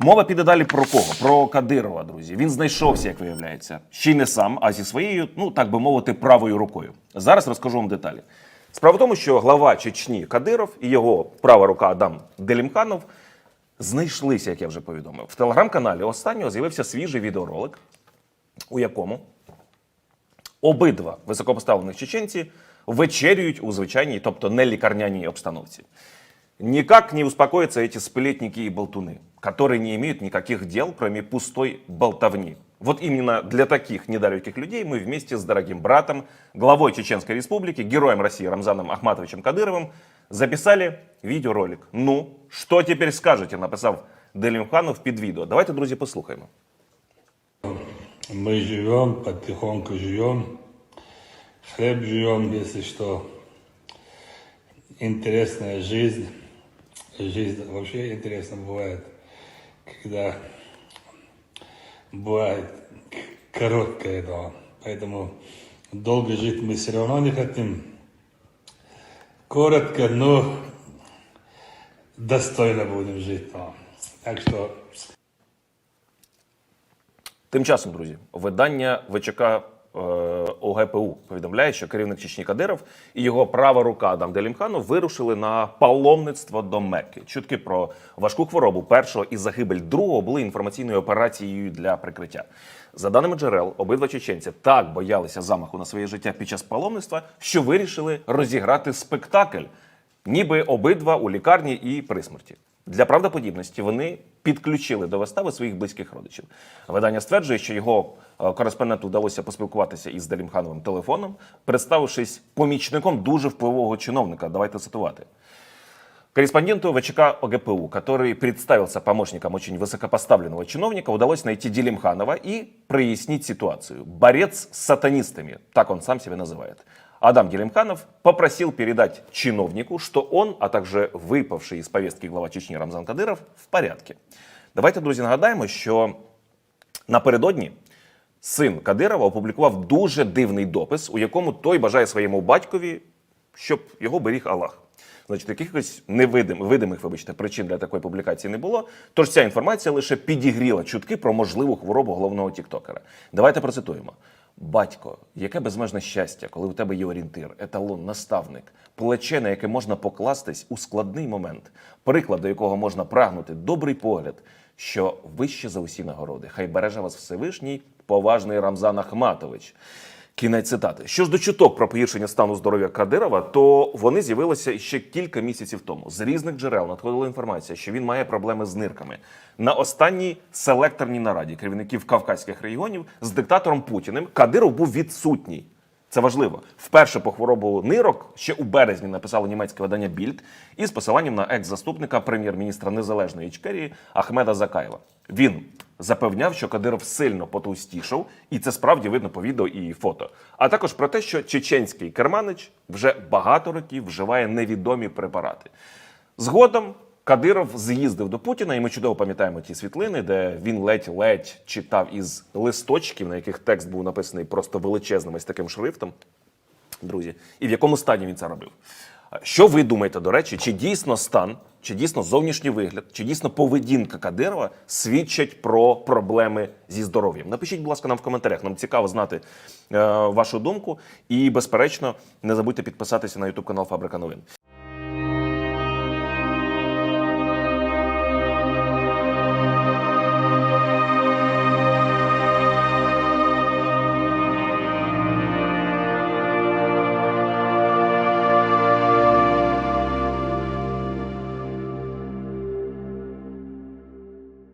Мова піде далі про кого? Про Кадирова, друзі. Він знайшовся, як виявляється, ще й не сам, а зі своєю, ну так би мовити, правою рукою. Зараз розкажу вам деталі. Справа в тому, що глава Чечні Кадиров і його права рука Адам Делімханов знайшлися, як я вже повідомив. В телеграм-каналі останнього з'явився свіжий відеоролик, у якому обидва високопоставлених чеченці вечерюють у звичайній, тобто не лікарняній обстановці. Никак не успокоятся эти сплетники и болтуны, которые не имеют никаких дел, кроме пустой болтовни. Вот именно для таких недалеких людей мы вместе с дорогим братом, главой Чеченской Республики, героем России Рамзаном Ахматовичем Кадыровым, записали видеоролик. Ну, что теперь скажете, написав Делімханов під відео. Давайте, друзі, послухаємо. Мы живем, потихоньку живем. Хлеб живем, если что. Интересная жизнь. Жизнь вообще интересно бывает, когда бывает к- короткая, да. Поэтому долго жить мы все равно не хотим. Коротко, но достойно будем жить. Да. Так что Тим часом, друзі, видання ВЧК ОГПУ повідомляє, що керівник Чечні Кадиров і його права рука Адам Делімханов вирушили на паломництво до Мекки. Чутки про важку хворобу першого і загибель другого були інформаційною операцією для прикриття. За даними джерел, обидва чеченці так боялися замаху на своє життя під час паломництва, що вирішили розіграти спектакль, ніби обидва у лікарні і при смерті. Для правдоподібності вони підключили до вистави своїх близьких родичів. Видання стверджує, що його е, кореспонденту вдалося поспілкуватися із Далімхановим телефоном, представившись помічником дуже впливового чиновника. Давайте цитувати. Корреспонденту ВЧК ОГПУ, который представился помощником очень высокопоставленного чиновника, удалось найти Делимханова и прояснить ситуацию. Борец с сатанистами, так он сам себя называет. Адам Делимханов попросил передать чиновнику, что он, а также выпавший из повестки глава Чечни Рамзан Кадыров в порядке. Давайте, друзі, нагадаємо, що напередодні син Кадирова опублікував дуже дивний допис, у якому той бажає своєму батькові, щоб його беріг Аллах. Значить, якихось невидим, видимих, вибачте, причин для такої публікації не було. Тож ця інформація лише підігріла чутки про можливу хворобу головного тіктокера. Давайте процитуємо. Батько, яке безмежне щастя, коли у тебе є орієнтир, еталон, наставник, плече, на яке можна покластись у складний момент, приклад, до якого можна прагнути, добрий погляд, що вище за усі нагороди. Хай береже вас Всевишній, поважний Рамзан Ахматович. Кінець цитати. Що ж до чуток про погіршення стану здоров'я Кадирова, то вони з'явилися ще кілька місяців тому. З різних джерел надходила інформація, що він має проблеми з нирками. На останній селекторній нараді керівників кавказьких регіонів з диктатором Путіним Кадиров був відсутній. Це важливо. Вперше по хворобу нирок ще у березні написало німецьке видання Більд із посиланням на екс-заступника прем'єр-міністра незалежної Ічкерії Ахмеда Закаєва. Він запевняв, що Кадиров сильно потовстішав, і це справді видно по відео і фото. А також про те, що чеченський керманич вже багато років вживає невідомі препарати. Згодом Кадиров з'їздив до Путіна, і ми чудово пам'ятаємо ті світлини, де він ледь-ледь читав із листочків, на яких текст був написаний просто величезним ось таким шрифтом. Друзі, і в якому стані він це робив? Що ви думаєте, до речі, чи дійсно стан, чи дійсно зовнішній вигляд, чи дійсно поведінка Кадирова свідчать про проблеми зі здоров'ям? Напишіть, будь ласка, нам в коментарях. Нам цікаво знати е, вашу думку. І, безперечно, не забудьте підписатися на YouTube канал Фабрика Новин.